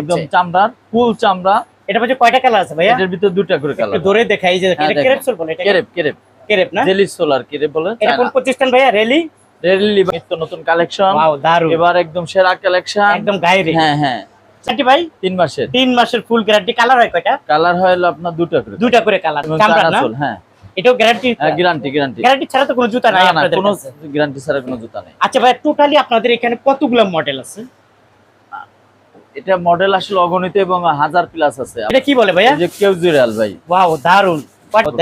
একদম চামড়ার ফুল চামড়া। এটা মধ্যে কয়টা কালার আছে ভাইয়া? এটার ভিতরে দুটা করে কালার ধরে দেখাই যে হ্যাঁ, এটা। কেরেপ সোল বলে এটা কেরেপ কেরেপ কেরেপ না? জেলি সোলার কেরেপ বলে এটা কোন প্রতিষ্ঠান ভাইয়া? রেলি রেলি নিত্য নতুন কালেকশন ওয়াও দারুণ এবার একদম সেরা কালেকশন একদম গায়ে রে হ্যাঁ। হ্যাঁ চারটি ভাই? তিন মাসের। তিন মাসের ফুল গ্যারান্টি কালার হয় কয়টা? কালার হয় আপনার দুটা করে। দুটা করে কালার চামড়া না? হ্যাঁ। এটাও গ্যারান্টি গ্যারান্টি গ্যারান্টি গ্যারান্টি ছাড়া তো কোনো জুতা নাই আপনাদের কোনো গ্যারান্টি ছাড়া কোনো জুতা নেই। আচ্ছা ভাই টোটালি আপনাদের এখানে কতগুলো মডেল আছে? এটা মডেল আসলে অগণিত এবং হাজার প্লাস আছে। এটা কি বলে ভাইয়া? যে কেউ জুড়াল ভাই। ওয়াও দারুণ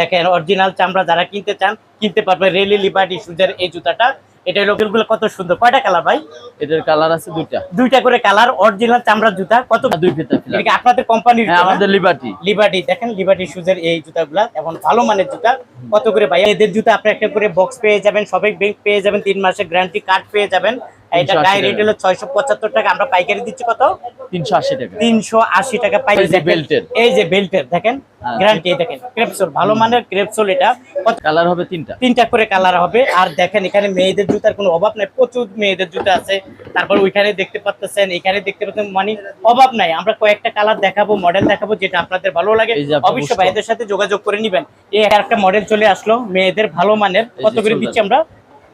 দেখেন অরিজিনাল চামড়া যারা কিনতে চান কিনতে পারবে রেলি লিবার্টি শুজের এই জুতাটা। এটা লোকেলগুলো কত সুন্দর। কয়টা কালার ভাই? এটার কালার আছে দুইটা। দুইটা করে কালার অরিজিনাল চামড়ার জুতা। কত দুই ফিতা ফিলা এটা আপনাদের কোম্পানির হ্যাঁ আমাদের লিবার্টি লিবার্টি দেখেন লিবার্টি শুজের এই জুতাগুলা এখন ভালো মানের জুতা। কত করে ভাই এদের জুতা আপনি একটা করে বক্স পেয়ে যাবেন সবাই ব্যাংক পেয়ে যাবেন তিন মাসের গ্যারান্টি কার্ড পেয়ে যাবেন। এটা গায়ে রেট হলো ছয়শো পঁচাত্তর টাকা। আমরা পাইকারি দিচ্ছি কত? তিনশো আশি টাকা। তিনশো আশি টাকা পাইকারি। এই যে দেখেন। বেল্টের। এই যে বেল্টের দেখেন। গ্যারান্টি দেখেন ক্রেপসোল ভালো মানের ক্রেপসোল এটা। কালার হবে তিনটা। তিনটা করে কালার হবে। আর দেখেন এখানে মেয়েদের জুতার কোনো অভাব নাই। প্রচুর মেয়েদের জুতা আছে। তারপর ওইখানে দেখতে পাচ্ছেন এখানে দেখতে পাচ্ছেন মানে অভাব নাই। আমরা কয়েকটা কালার দেখাবো মডেল দেখাবো যেটা আপনাদের ভালো লাগে। অবশ্যই ভাইদের সাথে যোগাযোগ করে নিবেন। এই একটা মডেল চলে আসলো মেয়েদের ভালো মানের। কত করে। দিচ্ছি আমরা?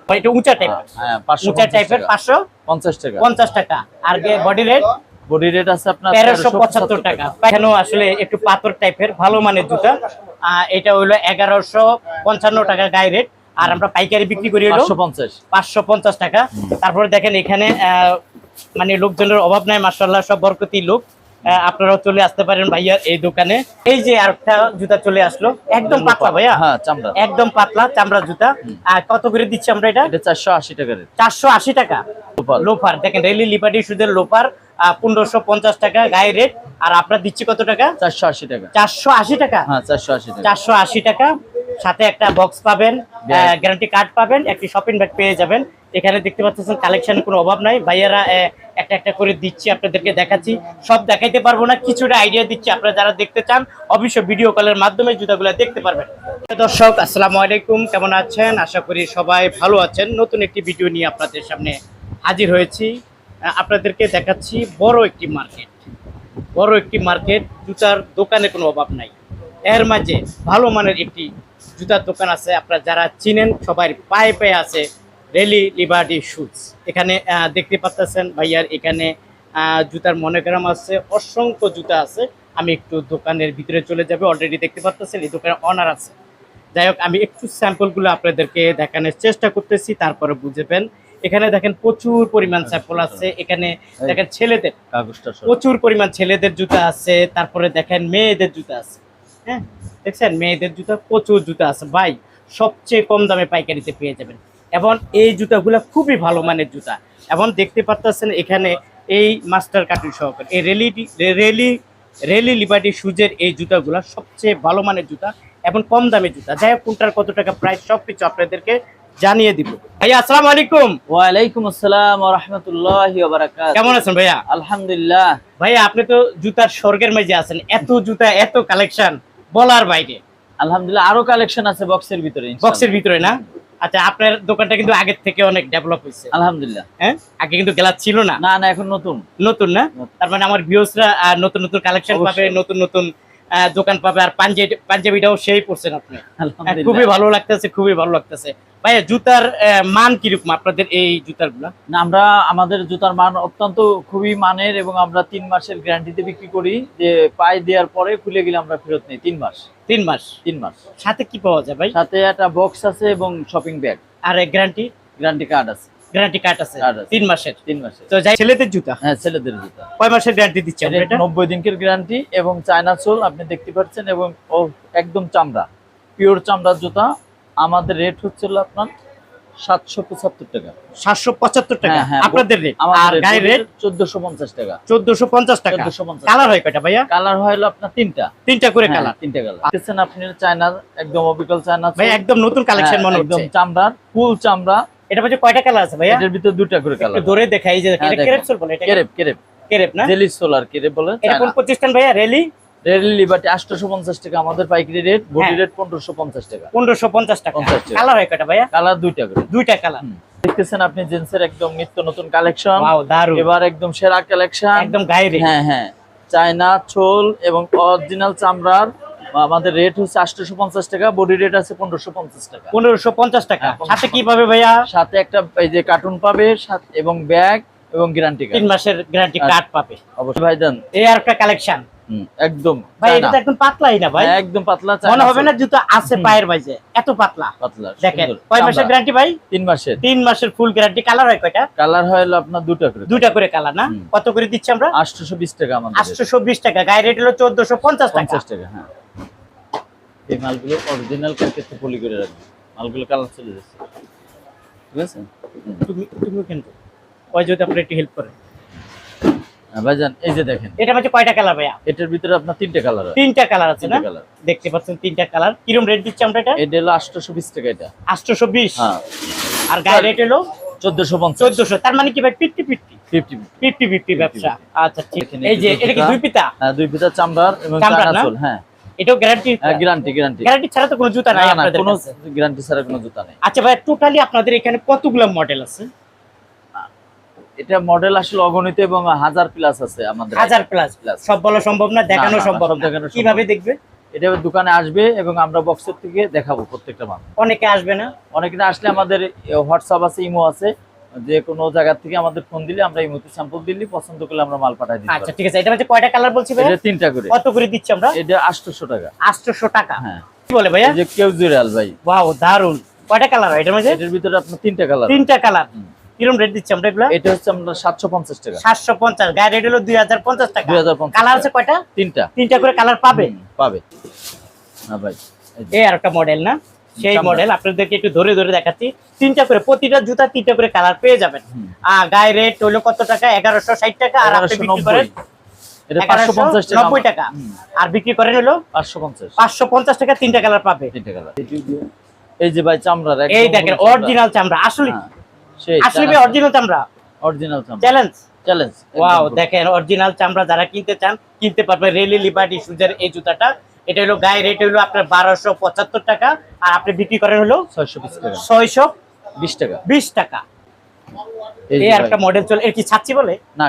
ভাই, এটা উঁচা টাইপ হ্যাঁ উঁচা টাইপের পাঁচশো পঞ্চাশ টাকা। পঞ্চাশ টাকা। আর বডি রেট বডি রেট আছে আপনার তেরোশো পঁচাত্তর টাকা। এখানেও আসলে একটু পাথর টাইপের ভালো মানের জুতা। এটা হলো এগারোশো পঞ্চান্ন টাকা গায়ে রেট আর আমরা পাইকারি বিক্রি করি হলো টাকা। তারপরে দেখেন এখানে আহ, মানে লোকজনের অভাব নাই মার্শাল্লাহ সব বরকতি লোক। আপনারাও চলে আসতে পারেন ভাইয়ার এই দোকানে। এই যে আরেকটা জুতা চলে আসলো একদম পাতলা ভাইয়া? হ্যাঁ চামড়া। একদম পাতলা চামড়া জুতা। আর কত করে দিচ্ছি আমরা এটা? এটা চারশো আশি টাকা চারশো আশি টাকা। লোফার। দেখেন রেলি লিবার্টি সুদের লোফার পনেরোশো পঞ্চাশ টাকা গায়ে রেট। আর আপনার দিচ্ছি কত টাকা? চারশো আশি টাকা। চারশো আশি টাকা? হ্যাঁ চারশো আশি টাকা। চারশো আশি টাকা। সাথে একটা বক্স পাবেন গ্যারান্টি কার্ড পাবেন একটি শপিং ব্যাগ পেয়ে যাবেন। এখানে দেখতে পাচ্ছেন কালেকশন কোনো অভাব নাই। ভাইয়ারা একটা একটা করে দিচ্ছি আপনাদেরকে দেখাচ্ছি। সব দেখাইতে পারব না, কিছুটা আইডিয়া দিচ্ছি। আপনারা যারা দেখতে চান, অবশ্যই ভিডিও কলের মাধ্যমে জুতাগুলো দেখতে পারবেন। দর্শক, আসসালামু আলাইকুম। কেমন আছেন? আশা করি সবাই ভালো আছেন। নতুন একটি ভিডিও নিয়ে আপনাদের সামনে হাজির হয়েছি। আপনাদেরকে দেখাচ্ছি বড় একটি মার্কেট বড় একটি মার্কেট জুতার দোকানে কোনো অভাব নাই। এর মাঝে ভালো মানের একটি জুতার দোকান আছে। আপনারা যারা চিনেন, সবাই পায়ে পায়ে আছে। রেলি লিবার্টি শুজ এখানে দেখতে পাচ্ছেন ভাইয়ার এখানে জুতার মনোগ্রাম আছে অসংখ্য জুতা আছে। আমি একটু দোকানের ভিতরে চলে যাবে। অলরেডি দেখতে পাচ্ছেন এই দোকানের অনার আছে। যাই হোক আমি একটু স্যাম্পলগুলো আপনাদেরকে দেখানোর চেষ্টা করতেছি তারপরে বুঝবেন এখানে দেখেন প্রচুর পরিমাণ স্যাম্পল আছে। এখানে দেখেন ছেলেদের প্রচুর পরিমাণ ছেলেদের জুতা আছে। তারপরে দেখেন মেয়েদের জুতা আছে। হ্যাঁ দেখছেন? মেয়েদের জুতা প্রচুর জুতা আছে। ভাই সবচেয়ে কম দামে পাইকারিতে পেয়ে যাবেন। এবং এই জুতাগুলো খুবই ভালো মানের জুতা। এবং দেখতে পারতেছেন এখানে এই মাস্টার কার্টুন সহকারে এই রেলি রেলি রেলি লিবার্টি শুজের এই জুতাগুলো সবচেয়ে ভালো মানের জুতা এবং কম দামের জুতা। যাই হোক কোনটার কত টাকা প্রাইস সব কিছু আপনাদেরকে জানিয়ে দিব। ভাইয়া আসসালামু আলাইকুম। ওয়ালাইকুম আসসালাম ওয়া রাহমাতুল্লাহি ওয়া বারাকাতুহু। কেমন আছেন ভাইয়া? আলহামদুলিল্লাহ। ভাইয়া আপনি তো জুতার স্বর্গের মাঝে আছেন। এত জুতা এত কালেকশন বলার বাইরে। আলহামদুলিল্লাহ আরও কালেকশন আছে বক্সের ভিতরে বক্সের ভিতরে না? আচ্ছা আপনার দোকানটা কিন্তু আগের থেকে অনেক ডেভেলপ হয়েছে। আলহামদুলিল্লাহ। হ্যাঁ? আগে কিন্তু গ্লাস ছিল না। না না এখন নতুন। নতুন না? তার মানে আমার ভিউসরা নতুন নতুন কালেকশন। পাবে নতুন নতুন দোকান পাবে আর পাঞ্জাবি পাঞ্জাবিটাও সেই পড়ছেন আপনি। খুবই ভালো লাগতেছে খুবই ভালো লাগতেছে। ভাইয়া জুতার মান কীরকম আপনাদের এই জুতারগুলা না, আমরা আমাদের জুতার মান অত্যন্ত খুবই মানের এবং আমরা তিন মাসের গ্যারান্টিতে বিক্রি করি যে পায়ে দেওয়ার পরে খুলে গেলে আমরা ফেরত নেই। তিন মাস। তিন মাস? তিন মাস। সাথে কি পাওয়া যায় ভাই? সাথে একটা বক্স আছে এবং শপিং ব্যাগ আর গ্যারান্টি গ্যারান্টি কার্ড আছে। গ্যারান্টি কার্ড আছে। Card আছে। তিন মাসের। তিন মাসের। তো যাই ছেলেদের জুতা। হ্যাঁ ছেলেদের জুতা। কয় মাসের গ্যারান্টি দিচ্ছে এটা এটা? নব্বই দিনকের গ্যারান্টি এবং চায়না সোল আপনি দেখতে পাচ্ছেন এবং একদম চামড়া। পিওর চামড়ার জুতা। আমাদের রেট হচ্ছে আপনার সাতশো পঁচাত্তর টাকা। সাতশো পঁচাত্তর টাকা? হ্যাঁ, হ্যাঁ, আপনাদের রেট আর গায়ের রেট চোদ্দশো পঞ্চাশ টাকা। চোদ্দশো পঞ্চাশ টাকা। চোদ্দশো পঞ্চাশ। কালার হয় কয়টা ভাইয়া? কালার হয় হলো আপনার তিনটা। তিনটা করে হ্যাঁ, কালার তিনটা কালার দেখছেন আপনি চায়না একদম অবিকল চায়না ভাই একদম নতুন কালেকশন হ্যাঁ, মনে একদম হচ্ছে। চামড়ার ফুল চামড়া। এটা বলছে কয়টা কালার আছে ভাইয়া? এটার ভিতরে দুটা করে কালার ধরে দেখাই যে হ্যাঁ, এটা। কেরেপ সোল বলে এটা কেরেপ কেরেপ কেরেপ না? জেলি সোলার কেরেপ বলে এটা কোন প্রতিষ্ঠান ভাইয়া? রেলি রেল লিবার্টি আটশোশো পঞ্চাশ টাকা আমাদের পাইকারি রেট বডি। রেট পনেরোশো পঞ্চাশ টাকা। পনেরোশো পঞ্চাশ টাকা। কালার হয় কয়টা ভাইয়া? কালার দুইটা করে। দুইটা কালার। দেখতেছেন আপনি জেন্সের একদম নিত্য নতুন কালেকশন ওয়াও দারুণ এবার একদম সেরা কালেকশন একদম গায়ে হ্যাঁ হ্যাঁ। চায়না ছোল এবং অরিজিনাল চামড়ার আমাদের রেট হচ্ছে আটশোশো পঞ্চাশ টাকা বডি রেট আছে পনেরোশো পঞ্চাশ টাকা। পনেরোশো পঞ্চাশ টাকা। হ্যাঁ, সাথে কি পাবে ভাইয়া? সাথে একটা এই যে কার্টুন পাবে এবং ব্যাগ এবং গ্যারান্টি তিন মাসের গ্যারান্টি। কার্ড পাবে। অবশ্যই। ভাইজান এই আর একটা কালেকশন একদম। ভাই এটা তো একদম পাতলাই না ভাই। একদম পাতলা মনে হবে না জুতো আছে পায়ের বাইজে এত পাতলা। পাতলা দেখেন কয় মাসের গ্যারান্টি ভাই? তিন মাসের। তিন মাসের ফুল গ্যারান্টি কালার হয় কয়টা? কালার হয় হলো আপনার দুটা করে। করে কালার না? কত করে দিচ্ছি আমরা? আটশোশো বিশ টাকা আমাদের। আটশোশো বিশ টাকা। গায়ে রেট হলো চোদ্দশো পঞ্চাশ টাকা। পঞ্চাশ টাকা হ্যাঁ। এই মালগুলো অরিজিনাল কালকে পলি করে মালগুলো কালার চলে যাচ্ছে। ঠিক আছে? তুমি তুমি কিন্তু ওই যদি আপনি একটু হেল্প করেন। ভাইজান এই যে দেখেন। এটা হচ্ছে কয়টা কালার ভাইয়া? এটার ভিতরে আপনার তিনটে কালার তিনটা কালার আছে না? দেখতে পাচ্ছেন তিনটা কালার। কিরম রেট দিচ্ছি আমরা এটা? হলো টাকা হ্যাঁ। আর গায়ে রেট হলো? চোদ্দশো পঞ্চাশ। চোদ্দশো। তার মানে কি ভাই fifty fifty fifty fifty fifty ব্যবসা। আচ্ছা ঠিক। এখানে এই যে এটা কি দুই পিতা? হ্যাঁ দুই পিতা চামড়ার এবং হ্যাঁ। এটাও গ্যারান্টি হ্যাঁ গ্যারান্টি গ্যারান্টি গ্যারান্টি ছাড়া তো কোনো জুতা নাই না না আপনাদের কোনো গ্যারান্টি ছাড়া কোনো জুতা নেই। আচ্ছা ভাই টোটালি আপনাদের এখানে কতগুলো মডেল আছে? এটা মডেল আসলে অগণিত এবং হাজার প্লাস আছে আমাদের। হাজার প্লাস Plus। সব বলা সম্ভব না দেখানো না, না, সম্ভব দেখানো কীভাবে দেখবে? এটা দোকানে আসবে এবং আমরা বক্সের থেকে দেখাবো প্রত্যেকটা মাল। অনেকে আসবে না। অনেকদিন আসলে আমাদের হোয়াটসঅ্যাপ আছে ইমো আছে। যে কোনো জায়গা থেকে আমাদের ফোন দিলে আমরা ইমোতে স্যাম্পল দিলে পছন্দ করলে আমরা মাল পাঠাই দিতে আচ্ছা ঠিক আছে। এটা হচ্ছে কয়টা কালার বলছি ভাই এটা তিনটা করে। কত করে দিচ্ছি আমরা? এটা আটশোশো টাকা। আটশোশো টাকা। হ্যাঁ। কি বলে ভাইয়া? এই যে কেউ জুড়াল ভাই। ওয়াও দারুণ কয়টা কালার এটার মধ্যে? এটার ভিতরে আপনার তিনটা কালার তিনটা কালার। কিরম রেট দিচ্ছি আমরা এগুলো? এটা হচ্ছে আমরা সাতশো পঞ্চাশ টাকা। সাতশো পঞ্চাশ গায়ে রেট হলো দুই হাজার পঞ্চাশ টাকা। 2050 কালার আছে কয়টা? তিনটা। তিনটা করে কালার পাবে? পাবে। হ্যাঁ ভাই এই যে। এই আর একটা মডেল না? সেই মডেল আপনাদেরকে একটু ধরে ধরে দেখাচ্ছি। তিনটা করে প্রতিটা জুতা তিনটা করে কালার পেয়ে যাবেন। আর গায়ে রেট হলো কত টাকা? এগারোশো ষাট টাকা আর আপনি বিক্রি 1190 করেন টাকা। আর বিক্রি করেন হলো পাঁচশো পঞ্চাশ। টাকা তিনটা কালার পাবে। এই যে ভাই চামড়ার একদম এই দেখেন চামড়া। অরিজিনাল চামড়া। আসলে সেই অরিজিনাল চামড়া। অরিজিনাল চামড়া। চ্যালেঞ্জ চ্যালেঞ্জ ওয়াও দেখেন অরিজিনাল চামড়া যারা কিনতে চান কিনতে পারবেন রেলি লিবার্টি সুজের এই জুতাটা। এটা হলো গায়ে রেট হলো আপনার বারোশো পঁচাত্তর টাকা আর আপনি বিক্রি করেন হলো ছয়শো ছয়শো বিশ টাকা। বিশ টাকা। এই যে এই আর ভাই। একটা মডেল চলে এর কি ছাচ্ছি বলে? না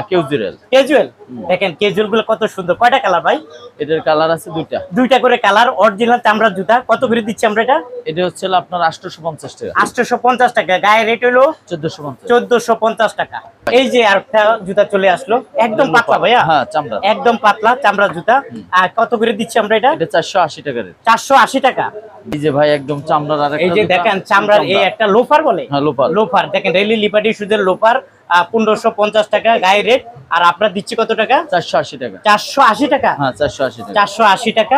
ক্যাজুয়াল দেখেন ক্যাজুয়ালগুলো কত সুন্দর। কয়টা কালার ভাই? এটার কালার আছে দুইটা। দুইটা করে কালার অরিজিনাল চামড়ার জুতা। কত করে দিচ্ছি আমরা এটা? এটা হচ্ছে আপনার আটশোশো পঞ্চাশ টাকা। আটশোশো পঞ্চাশ টাকা। গায়ে রেট হলো চোদ্দশো পঞ্চাশ। চোদ্দশো পঞ্চাশ টাকা। এই যে আরেকটা জুতা চলে আসলো। একদম পাতলা ভাইয়া। হ্যাঁ চামড়া। একদম পাতলা চামড়ার জুতা। আর কত করে দিচ্ছি আমরা এটা? এটা চারশো আশি টাকার চারশো আশি টাকা। এই যে ভাই একদম চামড়ার আর এই যে দেখেন চামড়ার এই একটা লোফার বলে? হ্যাঁ লোফার। লোফার। দেখেন রেলি লিবার্টি সুজের লোফার পনেরোশো পঞ্চাশ টাকা গায়ে রেট। আর আপনার দিচ্ছি কত টাকা? চারশো আশি টাকা। চারশো আশি টাকা। হ্যাঁ চারশো আশি টাকা। চারশো আশি টাকা।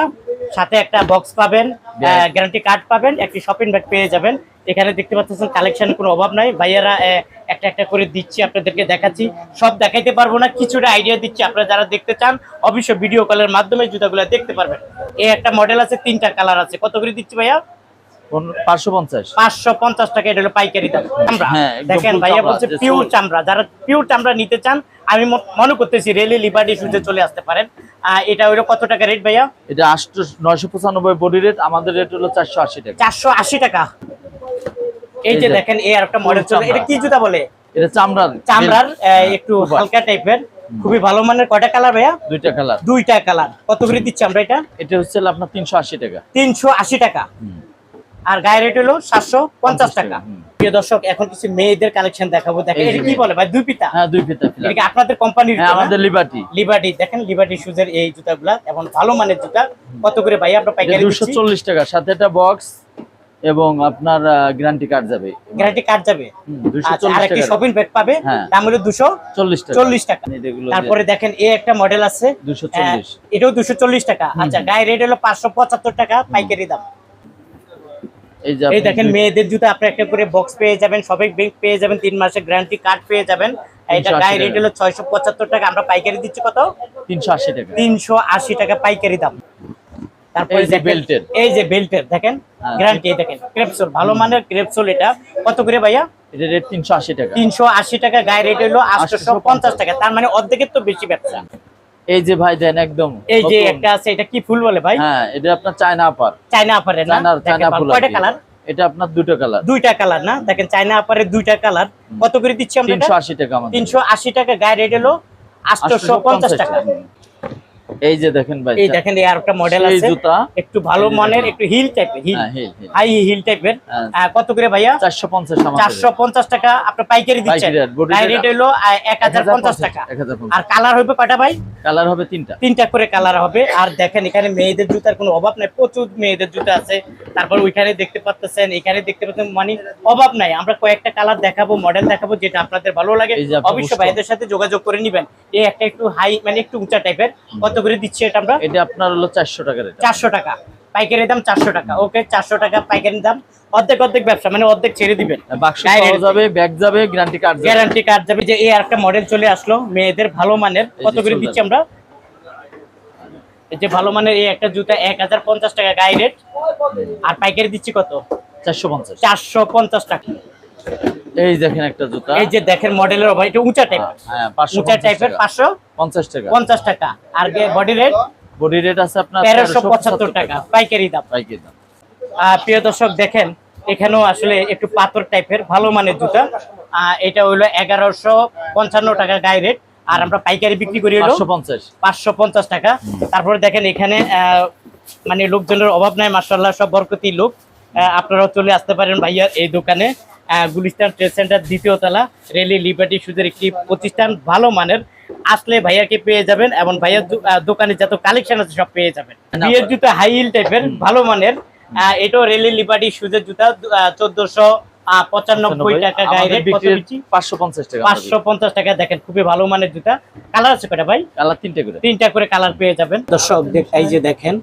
সাথে একটা বক্স পাবেন গ্যারান্টি কার্ড পাবেন একটি শপিং ব্যাগ পেয়ে যাবেন। এখানে দেখতে পাচ্ছেন কালেকশন কোনো অভাব নাই। ভাইয়ারা একটা একটা করে দিচ্ছি আপনাদেরকে দেখাচ্ছি। সব দেখাইতে পারব না কিছুটা আইডিয়া দিচ্ছি। আপনারা যারা দেখতে চান অবশ্যই ভিডিও কলের মাধ্যমে জুতাগুলো দেখতে পারবেন। এই একটা মডেল আছে তিনটা কালার আছে। কত করে দিচ্ছি ভাইয়া? পাঁচশো পঞ্চাশ। পাঁচশো পঞ্চাশ টাকা এটা হলো পাইকারি দাম। হ্যাঁ, দেখেন ভাইয়া বলছে পিওর চামড়া। যারা পিওর চামড়া নিতে চান আমি মনে করতেছি রেলি লিবার্টি সুজে চলে আসতে পারেন। এটা কত টাকা রেট ভাইয়া? এটা নয়শো পঁচানব্বই বডি রেট আমাদের রেট হলো চারশো আশি টাকা। চারশো আশি টাকা। এই যে দেখেন এই আর একটা মডেল চলে এটা চামড়া। কি জুতা বলে? এটা চামড়ার। একটু হালকা টাইপের খুবই ভালো মানের কয়টা কালার ভাইয়া? দুইটা কালার দুইটা কালার কত করে দিচ্ছি আমরা এটা? এটা হচ্ছে আপনার তিনশো আশি টাকা। তিনশো আশি টাকা। আর গায়ে রেট হলো সাতশো পঞ্চাশ টাকা। প্রিয় দর্শক এখন কিছু মেয়েদের কালেকশন দেখাবো। দেখেন এটা কি মেয়ে। বলে ভাই দুই পিতা? হ্যাঁ দুই ফিতা ফিতা এটা আপনাদের কোম্পানির হ্যাঁ আমাদের লিবার্টি লিবার্টি দেখেন লিবার্টি শুজের এই জুতাগুলা ভালো মানের জুতা। কত করে ভাই আমরা পাইকারি দুশো চল্লিশ টাকা। সাথে একটা বক্স এবং আপনার গ্যারান্টি কার্ড যাবে। গ্যারান্টি কার্ড যাবে? আচ্ছা, আর একটি শপিং ব্যাগ পাবে? হ্যাঁ। দাম হলো টাকা। তারপরে দেখেন এই একটা মডেল আছে। দুশো আহ, চল্লিশ এটাও দুশো চল্লিশ টাকা। আচ্ছা গায়ে রেট হলো পাঁচশো পঁচাত্তর টাকা পাইকারি দাম। এই দেখেন মেয়েদের জুতো আপনি একটা করে বক্স পেয়ে যাবেন শপিং ব্যাগ পেয়ে যাবেন তিন মাসের গ্যারান্টি কার্ড পেয়ে যাবেন। এটা 380 গায়ে রেট হলো ছয়শো পঁচাত্তর টাকা। আমরা পাইকারি দিচ্ছি কত? তিনশো আশি টাকা। তিনশো আশি টাকা পাইকারি দাম। তারপরে বেল্টের। এই যে বেল্টের দেখেন হ্যাঁ। গ্যারান্টি দেখেন ক্রেপসোল ভালো মানের ক্রেপসোল এটা। কত করে ভাইয়া? এটা রেট তিনশো আশি টাকা। তিনশো আশি টাকা গায়ে রেট হলো আটশো পঞ্চাশ টাকা। তার মানে অর্ধেকের তো বেশি ব্যবসা। এই যে ভাই দেন একদম এই যে একটা আছে এটা কি ফুল বলে ভাই? হ্যাঁ এটা আপনার চায়না আপার চায়না আপারে না? চায়না চায়না ফুল কয়টা কালার এটা আপনার দুটো কালার দুইটা কালার না? দেখেন চায়না আপারে দুইটা কালার কত করে দিচ্ছি আমরা তিনশো আশি টাকা আমাদের। তিনশো আশি টাকা। গায়ে রেট হলো আটশো পঞ্চাশ টাকা। এই যে দেখেন ভাই এই দেখেন এই আর একটা মডেল আছে। জুতা। একটু ভালো মানের একটু হিল টাইপের হিল হাই হিল টাইপের। কত করে ভাইয়া? চারশো পঞ্চাশ চারশো পঞ্চাশ টাকা। আপনার পাইকারি দিচ্ছেন। পাইকারি রেট হলো এক হাজার পঞ্চাশ টাকা। আর কালার হবে কয়টা ভাই? কালার হবে তিনটা। তিনটা করে কালার হবে। আর দেখেন এখানে মেয়েদের জুতার কোনো অভাব নাই। প্রচুর মেয়েদের জুতা আছে। তারপর ওইখানে দেখতে পাচ্ছেন এখানে দেখতে পাচ্ছেন মানে অভাব নাই। আমরা কয়েকটা কালার দেখাবো মডেল দেখাবো যেটা আপনাদের ভালো লাগে। অবশ্যই ভাইদের সাথে যোগাযোগ করে নিবেন। এই একটা একটু হাই মানে একটু উঁচা টাইপের কত করে দিচ্ছি এটা আমরা? এটা আপনার হলো চারশো এটা। চারশো টাকা। পাইকারি দাম চারশো টাকা ওকে চারশো টাকা পাইকারি দাম। অর্ধেক অর্ধেক ব্যবসা মানে অর্ধেক ছেড়ে দিবেন। বাক্স পাওয়া যাবে ব্যাগ যাবে গ্যারান্টি কার্ড যাবে। গ্যারান্টি কার্ড যাবে। যে এই একটা মডেল চলে আসলো মেয়েদের ভালো মানের কত করে দিচ্ছি আমরা? এই যে ভালো মানের এই একটা জুতা এক হাজার পঞ্চাশ টাকা গায়ে রেট আর পাইকারি দিচ্ছি কত? চারশো পঞ্চাশ। চারশো পঞ্চাশ টাকা। এই দেখেন একটা জুতা। এই যে দেখেন মডেলের ওভার এটা উঁচা টাইপ হ্যাঁ উঁচা টাইপের পাঁচশো পঞ্চাশ টাকা। পঞ্চাশ টাকা। আর বডি রেট বডি রেট আছে আপনার তেরোশো পঁচাত্তর টাকা। পাইকারি দাম। পাইকারি দাম। প্রিয় দর্শক দেখেন এখানেও আসলে একটু পাথর টাইপের ভালো মানের জুতা। এটা হলো এগারোশো পঞ্চান্ন টাকা গায়ে রেট আর আমরা পাইকারি বিক্রি করি পাঁচশো পঞ্চাশ। টাকা। তারপরে দেখেন এখানে আহ, মানে লোকজনের অভাব নাই মার্শাল্লাহ সব বরকতি লোক। আপনারাও চলে আসতে পারেন ভাইয়ার এই দোকানে। গুলিস্তান ট্রেড সেন্টার দ্বিতীয় তলা রেলি লিবার্টি সুদের একটি প্রতিষ্ঠান ভালো মানের। আসলে ভাইয়াকে পেয়ে যাবেন এবং ভাইয়ার দোকানে যত কালেকশন আছে সব পেয়ে যাবেন। বিয়ের জুতা হাই হিল টাইপের ভালো মানের। আহ, এটাও রেলি লিবার্টি সুদের জুতা চোদ্দশো পঁচানব্বই টাকা গায়ে পাঁচশো পঞ্চাশ টাকা পাঁচশো পঞ্চাশ টাকা দেখেন খুবই ভালো মানের জুতা। কালার আছে কটা ভাই? কালার তিনটে করে। তিনটা করে কালার পেয়ে যাবেন। দর্শক এই যে দেখেন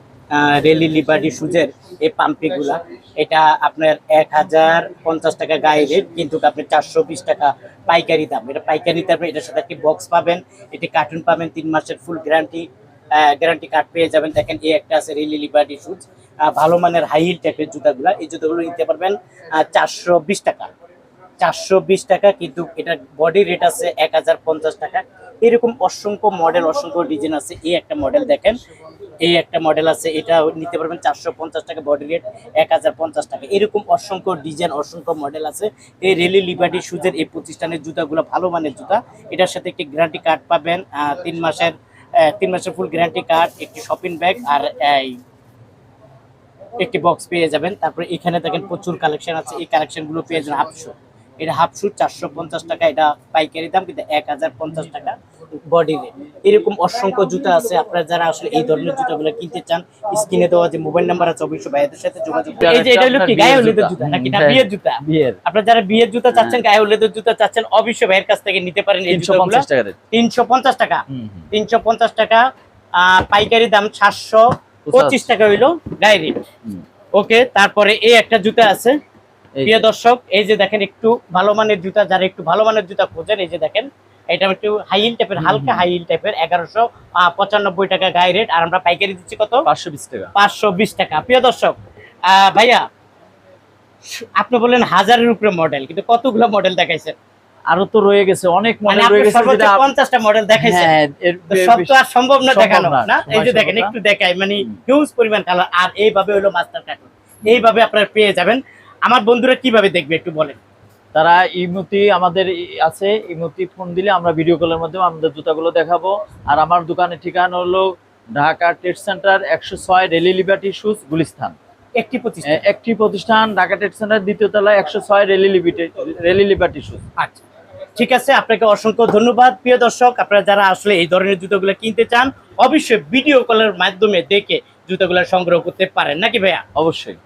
রেলি লিবার্টি সুজের এই পাম্পি গুলা এটা আপনার এক হাজার পঞ্চাশ টাকা গায়ে রেট কিন্তু আপনি চারশো বিশ টাকা পাইকারি দাম। এটা পাইকারি দামে এটার সাথে একটি বক্স পাবেন একটি কার্টুন পাবেন, তিন মাসের ফুল গ্যারান্টি গ্যারান্টি কার্ড পেয়ে যাবেন। দেখেন, এই একটা আছে রেলি লিবার্টি শুজ ভালো মানের হাই হিল টাইপের জুতাগুলা, এই জুতাগুলো নিতে পারবেন চারশো বিশ টাকা। চারশো বিশ টাকা, কিন্তু এটার বডি রেট আছে এক হাজার পঞ্চাশ টাকা। এরকম অসংখ্য মডেল অসংখ্য ডিজাইন আছে। এই একটা মডেল দেখেন। এই একটা মডেল আছে। এটা নিতে পারবেন চারশো পঞ্চাশ টাকা বডি রেট এক হাজার পঞ্চাশ টাকা। এরকম অসংখ্য ডিজাইন অসংখ্য মডেল আছে। এই রেলি লিবার্টি সুজের এই প্রতিষ্ঠানের জুতাগুলো ভালো মানের জুতা। এটার সাথে একটি গ্যারান্টি কার্ড পাবেন। তিন মাসের তিন মাসের ফুল গ্যারান্টি কার্ড একটি শপিং ব্যাগ আর এই একটি বক্স পেয়ে যাবেন। তারপরে এখানে দেখেন প্রচুর কালেকশন আছে। এই কালেকশনগুলো পেয়ে যাবেন হাফশো এটা হাফ হাফশু চারশো পঞ্চাশ টাকা এটা পাইকারি দাম কিন্তু এক হাজার পঞ্চাশ টাকা বডি রেট এরকম অসংখ্য জুতা আছে আপনারা যারা আসলে এই ধরনের জুতাগুলো কিনতে চান স্ক্রিনে দেওয়া যে মোবাইল নাম্বার আছে অবশ্যই ভাইয়াদের সাথে যোগাযোগ করুন। এই যে এটা হলো কি গায়ে হলুদের জুতা নাকি না বিয়ের জুতা? বিয়ের। আপনারা যারা বিয়ের জুতা চাচ্ছেন গায়ে হলুদের জুতা চাচ্ছেন অবশ্যই ভাইয়ের কাছ থেকে নিতে পারেন এই তিনশো জুতাগুলো পঞ্চাশ টাকা রেট। তিনশো পঞ্চাশ টাকা। তিনশো পঞ্চাশ টাকা আহ, পাইকারি দাম সাতশো পঁচিশ টাকা হইল গায়ে রেট। ওকে তারপরে এই একটা জুতা আছে প্রিয় দর্শক এই যে দেখেন একটু ভালো মানের জুতা যারা একটু ভালো মানের জুতা খোঁজেন এই যে দেখেন এটা একটু হাই হিল টাইপের হালকা হাই হিল টাইপের এগারোশো পঁচানব্বই টাকা গায়ে রেট আর আমরা পাইকারি দিচ্ছি কত? পাঁচশো বিশ টাকা। পাঁচশো বিশ টাকা। প্রিয় দর্শক ভাইয়া আপনি বললেন হাজারের উপরে মডেল কিন্তু কতগুলো মডেল দেখাইছেন? আরও তো রয়ে গেছে অনেক মানে মডেল আপনি রয়ে গেছে যেটা মডেল দেখাইছেন। হ্যাঁ সব তো আর সম্ভব না দেখানো না, এই যে দেখেন একটু দেখাই মানে হুম। হিউজ পরিমাণ কালার আর এইভাবে হলো মাস্টার এইভাবে আপনারা পেয়ে যাবেন। আমার বন্ধুরা কীভাবে দেখবে একটু বলেন? তারা ইমুতি আমাদের আছে ইমুতি ফোন দিলে আমরা ভিডিও কলের মাধ্যমে আমাদের জুতাগুলো দেখাবো। আর আমার দোকানের ঠিকানা হলো ঢাকা ট্রেড সেন্টার একশো ছয় রেলি লিবার্টি শুজ গুলিস্তান। একটি প্রতিষ্ঠান। একটি প্রতিষ্ঠান ঢাকা ট্রেড সেন্টার দ্বিতীয় তলায় একশো ছয় রেলি লিবার্টি রেলি লিবার্টি শুজ আচ্ছা। ঠিক আছে আপনাকে অসংখ্য ধন্যবাদ। প্রিয় দর্শক আপনারা যারা আসলে এই ধরনের জুতোগুলো কিনতে চান অবশ্যই ভিডিও কলের মাধ্যমে দেখে জুতোগুলো সংগ্রহ করতে পারেন। নাকি ভাইয়া? অবশ্যই।